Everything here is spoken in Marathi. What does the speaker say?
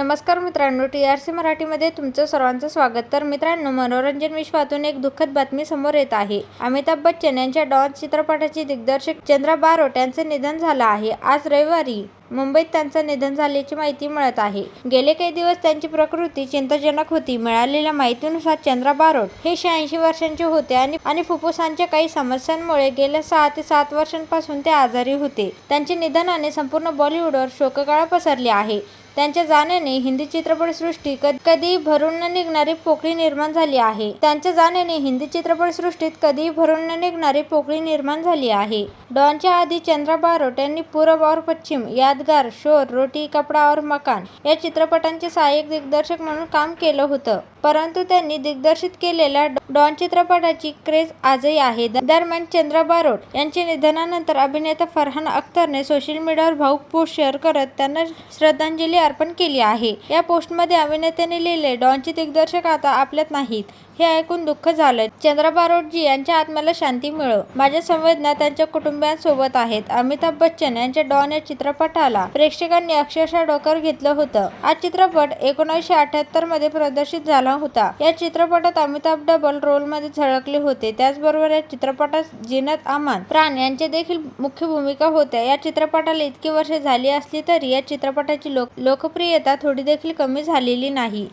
नमस्कार मित्रांनो टी आर सी मराठीमध्ये तुमचं सर्वांचं स्वागत. तर मित्रांनो मनोरंजन विश्वातून एक दुःखद बातमी समोर येत आहे. अमिताभ बच्चन यांच्या डॉन चित्रपटाचे दिग्दर्शक चंद्रा बारोट यांचे निधन झालं आहे. आज रविवारी मुंबईत त्यांचं निधन झाल्याची माहिती मिळत आहे. गेले काही दिवस त्यांची प्रकृती चिंताजनक होती. मिळालेल्या माहितीनुसार चंद्रा बारोट हे शहाऐंशी वर्षांचे होते आणि आणि फुफ्फुसांच्या काही समस्यांमुळे गेल्या सहा ते सात वर्षांपासून ते आजारी होते. त्यांच्या निधनाने संपूर्ण बॉलिवूडवर शोककळा पसरली आहे. त्यांच्या जाण्याने हिंदी चित्रपटसृष्टी कधी भरून न निघणारी पोकळी निर्माण झाली आहे. त्यांच्या जाण्याने हिंदी चित्रपटसृष्टीत कधीही भरून न निघणारी पोकळी निर्माण झाली आहे. डॉनच्या आधी चंद्रा बारोट यांनी पूरब और पश्चिम यादगार शोर रोटी कपडा और मकान या चित्रपटांचे सहाय्यक दिग्दर्शक म्हणून काम केलं होतं. परंतु त्यांनी दिग्दर्शित केलेल्या डॉन चित्रपटाची क्रेज आजही आहे. दरम्यान चंद्रा बारोट यांच्या निधनानंतर अभिनेता फरहान अख्तरने सोशल मीडियावर भाऊक पोस्ट शेअर करत त्यांना श्रद्धांजली अर्पण केली आहे. या पोस्टमध्ये अभिनेत्याने लिहिले डॉनचे दिग्दर्शक आता आपल्यात नाहीत. हे ऐकून दुःख झालं. चंद्राबारोटजी यांच्या आत्म्याला शांती मिळो. माझ्या संवेदना त्यांच्या कुटुंबियांसोबत आहेत. अमिताभ बच्चन यांच्या डॉन या चित्रपटाला प्रेक्षकांनी अक्षरशः डोक्यावर घेतलं होतं. हा चित्रपट एकोणीसशे अठ्याहत्तरमध्ये प्रदर्शित झाला होता. या चित्रपटात अमिताभ डबल रोलमध्ये झळकले होते. त्याचबरोबर या चित्रपटात जिनत अमान प्राण यांचे देखील मुख्य भूमिका होत्या. या चित्रपटाला इतकी वर्षे झाली असली तरी या चित्रपटाची लोक लोकप्रियता थोडी देखील कमी झालेली नाही.